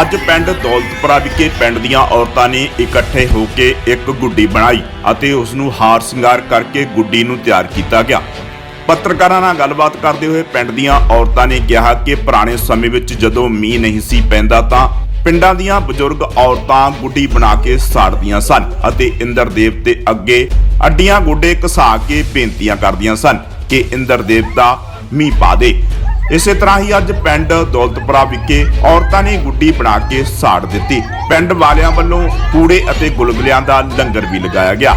ਅੱਜ ਪਿੰਡ ਦੌਲਤਪੁਰਾ ਵਿਖੇ ਪਿੰਡ ਦੀਆਂ ਔਰਤਾਂ ਨੇ ਇਕੱਠੇ ਹੋ ਕੇ ਇੱਕ ਗੁੱਡੀ ਬਣਾਈ ਅਤੇ ਉਸ ਨੂੰ ਹਾਰ ਸ਼ਿੰਗਾਰ ਕਰਕੇ ਗੁੱਡੀ ਨੂੰ ਤਿਆਰ ਕੀਤਾ ਗਿਆ। ਪੱਤਰਕਾਰਾਂ ਨਾਲ ਗੱਲਬਾਤ ਕਰਦੇ ਹੋਏ ਪਿੰਡ ਦੀਆਂ ਔਰਤਾਂ ਨੇ ਕਿਹਾ ਕਿ ਪੁਰਾਣੇ ਸਮੇਂ ਵਿੱਚ ਜਦੋਂ ਮੀਂਹ ਨਹੀਂ ਸੀ ਪੈਂਦਾ ਤਾਂ ਪਿੰਡਾਂ ਦੀਆਂ ਬਜ਼ੁਰਗ ਔਰਤਾਂ ਗੁੱਡੀ ਬਣਾ ਕੇ ਸਾੜਦੀਆਂ ਸਨ ਅਤੇ ਇੰਦਰ ਦੇਵ ਤੇ ਅੱਗੇ ਅੱਡੀਆਂ ਗੋਡੇ ਘਸਾ ਕੇ ਬੇਨਤੀਆਂ ਕਰਦੀਆਂ ਸਨ ਕਿ ਇੰਦਰ ਦੇਵਤਾ ਮੀਂਹ ਪਾ ਦੇ। ਇਸੇ ਤਰ੍ਹਾਂ ਹੀ ਅੱਜ ਪਿੰਡ ਦੌਲਤਪੁਰਾ ਵਿਖੇ ਔਰਤਾਂ ਨੇ ਗੁੱਡੀ ਬਣਾ ਕੇ ਸਾੜ ਦਿੱਤੀ। ਪਿੰਡ ਵਾਲਿਆਂ ਵੱਲੋਂ ਕੂੜੇ ਅਤੇ ਗੁਲਗੁਲਿਆਂ ਦਾ ਲੰਗਰ ਵੀ ਲਗਾਇਆ ਗਿਆ।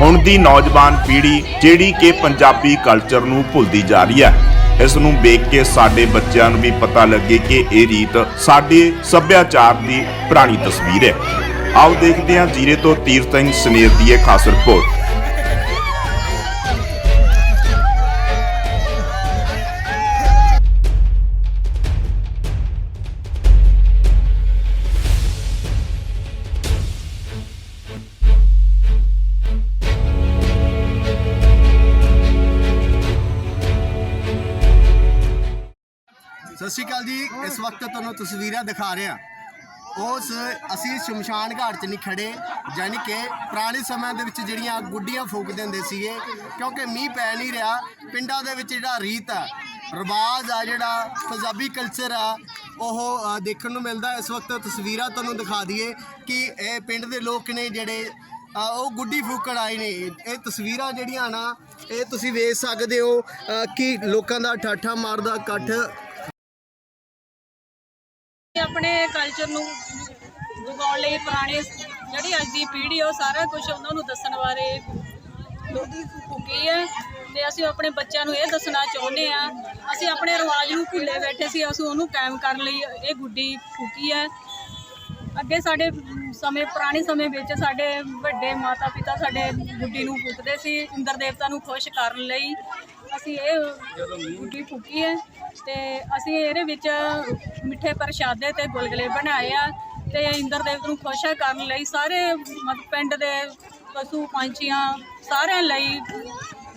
ਹੁਣ ਦੀ ਨੌਜਵਾਨ ਪੀੜ੍ਹੀ ਜਿਹੜੀ ਕਿ ਪੰਜਾਬੀ ਕਲਚਰ ਨੂੰ ਭੁੱਲਦੀ ਜਾ ਰਹੀ ਹੈ, ਇਸ ਨੂੰ ਵੇਖ ਕੇ ਸਾਡੇ ਬੱਚਿਆਂ ਨੂੰ ਵੀ ਪਤਾ ਲੱਗੇ ਕਿ ਇਹ ਰੀਤ ਸਾਡੇ ਸੱਭਿਆਚਾਰ ਦੀ ਪੁਰਾਣੀ ਤਸਵੀਰ ਹੈ। ਆਓ ਦੇਖਦੇ ਹਾਂ ਜੀਰੇ ਤੋਂ ਤੀਰ ਸਿੰਘ ਸਨੇਰ ਦੀ ਇਹ ਖਾਸ ਰਿਪੋਰਟ ਸਤਿ ਸ਼੍ਰੀ ਅਕਾਲ ਜੀ। ਇਸ ਵਕਤ ਤੁਹਾਨੂੰ ਤਸਵੀਰਾਂ ਦਿਖਾ ਰਹੇ ਹਾਂ। ਉਸ ਅਸੀਂ ਸ਼ਮਸ਼ਾਨ ਘਾਟ 'ਚ ਨਹੀਂ ਖੜੇ ਯਾਨੀ ਕਿ ਪੁਰਾਣੇ ਸਮਿਆਂ ਦੇ ਵਿੱਚ ਜਿਹੜੀਆਂ ਗੁੱਡੀਆਂ ਫੂਕਦੇ ਹੁੰਦੇ ਸੀਗੇ, ਕਿਉਂਕਿ ਮੀਂਹ ਪੈ ਨਹੀਂ ਰਿਹਾ, ਪਿੰਡਾਂ ਦੇ ਵਿੱਚ ਜਿਹੜਾ ਰੀਤ ਆ, ਰਿਵਾਜ ਆ, ਜਿਹੜਾ ਪੰਜਾਬੀ ਕਲਚਰ ਆ, ਉਹ ਦੇਖਣ ਨੂੰ ਮਿਲਦਾ। ਇਸ ਵਕਤ ਤਸਵੀਰਾਂ ਤੁਹਾਨੂੰ ਦਿਖਾ ਦਈਏ ਕਿ ਇਹ ਪਿੰਡ ਦੇ ਲੋਕ ਨੇ ਜਿਹੜੇ ਉਹ ਗੁੱਡੀ ਫੂਕਣ ਆਏ ਨੇ। ਇਹ ਤਸਵੀਰਾਂ ਜਿਹੜੀਆਂ ਨਾ, ਇਹ ਤੁਸੀਂ ਵੇਖ ਸਕਦੇ ਹੋ ਕਿ ਲੋਕਾਂ ਦਾ ਠਾਠਾ ਮਾਰਦਾ ਇਕੱਠ ਆਪਣੇ ਕਲਚਰ ਨੂੰ ਜਗਾਉਣ ਲਈ ਪੁਰਾਣੇ ਜਿਹੜੀ ਅੱਜ ਦੀ ਪੀੜ੍ਹੀ ਆ, ਉਹ ਸਾਰਾ ਕੁਝ ਉਹਨਾਂ ਨੂੰ ਦੱਸਣ ਬਾਰੇ ਲੋਕੀ ਹੈ ਤੇ ਅਸੀਂ ਆਪਣੇ ਬੱਚਿਆਂ ਨੂੰ ਇਹ ਦੱਸਣਾ ਚਾਹੁੰਦੇ ਆ ਅਸੀਂ ਆਪਣੇ ਰਿਵਾਜ ਨੂੰ ਭੁੱਲੇ ਬੈਠੇ ਸੀ ਅਸੀਂ ਉਹਨੂੰ ਕਾਇਮ ਕਰਨ ਲਈ ਇਹ ਗੁੱਡੀ ਫੂਕੀ ਹੈ ਅੱਗੇ ਸਾਡੇ ਸਮੇਂ ਪੁਰਾਣੇ ਸਮੇਂ ਵਿੱਚ ਸਾਡੇ ਵੱਡੇ ਮਾਤਾ ਪਿਤਾ ਸਾਡੇ ਗੁੱਡੀ ਨੂੰ ਫੂਕਦੇ ਸੀ ਇੰਦਰ ਦੇਵਤਾ ਨੂੰ ਖੁਸ਼ ਕਰਨ ਲਈ। ਅਸੀਂ ਇਹ ਗੁੱਡੀ ਫੁੱਕੀ ਹੈ ਤੇ ਅਸੀਂ ਇਹਦੇ ਵਿੱਚ ਮਿੱਠੇ ਪ੍ਰਸ਼ਾਦੇ ਤੇ ਗੁਲਗੁਲੇ ਬਣਾਏ ਆ ਤੇ ਇੰਦਰ ਦੇਵਤਾ ਨੂੰ ਖੁਸ਼ ਕਰਨ ਲਈ ਸਾਰੇ ਮਤ ਪਿੰਡ ਦੇ ਪਸ਼ੂ ਪੰਛੀਆਂ ਸਾਰਿਆਂ ਲਈ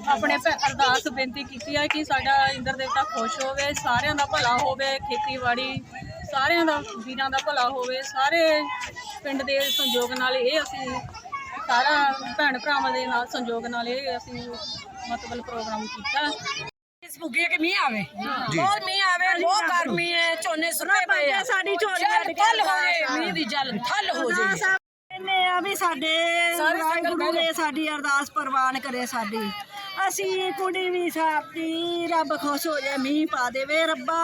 ਆਪਣੇ ਅਰਦਾਸ ਬੇਨਤੀ ਕੀਤੀ ਹੈ ਕਿ ਸਾਡਾ ਇੰਦਰ ਦੇਵਤਾ ਖੁਸ਼ ਹੋਵੇ, ਸਾਰਿਆਂ ਦਾ ਭਲਾ ਹੋਵੇ, ਖੇਤੀਬਾੜੀ ਸਾਰਿਆਂ ਦਾ, ਵੀਰਾਂ ਦਾ ਭਲਾ ਹੋਵੇ, ਸਾਰੇ ਪਿੰਡ ਦੇ ਸੰਯੋਗ ਨਾਲ ਇਹ ਅਸੀਂ ਸਾਰਾ ਭੈਣ ਭਰਾਵਾਂ ਦੇ ਨਾਲ ਸੰਯੋਗ ਨਾਲ ਇਹ ਅਸੀਂ ਮਤਲਬ ਪ੍ਰੋਗਰਾਮ ਕੀਤਾ। ਇਸ ਭੁੱਗੀ ਕਿ ਮੀਂਹ ਆਵੇ? ਬਹੁਤ ਮੀਂਹ ਆਵੇ ਬਹੁਤ ਗਰਮੀ ਹੈ ਝੋਨੇ ਸੁੱਕੇ ਪਏ ਆ। ਸਾਡੀ ਝੋਨੇ ਥੱਲ ਹੋਵੇ ਮੀਂਹ ਦੀ ਜਲ ਥੱਲ ਹੋ ਜਾਏ ਕਹਿੰਦੇ ਆ ਵੀ ਸਾਡੇ ਵਾਹਿਗੁਰੂ ਨੇ। ਸਾਡੀ ਅਰਦਾਸ ਪ੍ਰਵਾਨ ਕਰੇ ਸਾਡੀ। ਅਸੀਂ ਕੁੜੀ ਵੀ ਸਾਡੀ ਰੱਬ ਖੁਸ਼ ਹੋ ਜਾਏ ਮੀਂਹ ਪਾ ਦੇਵੇ ਰੱਬਾ।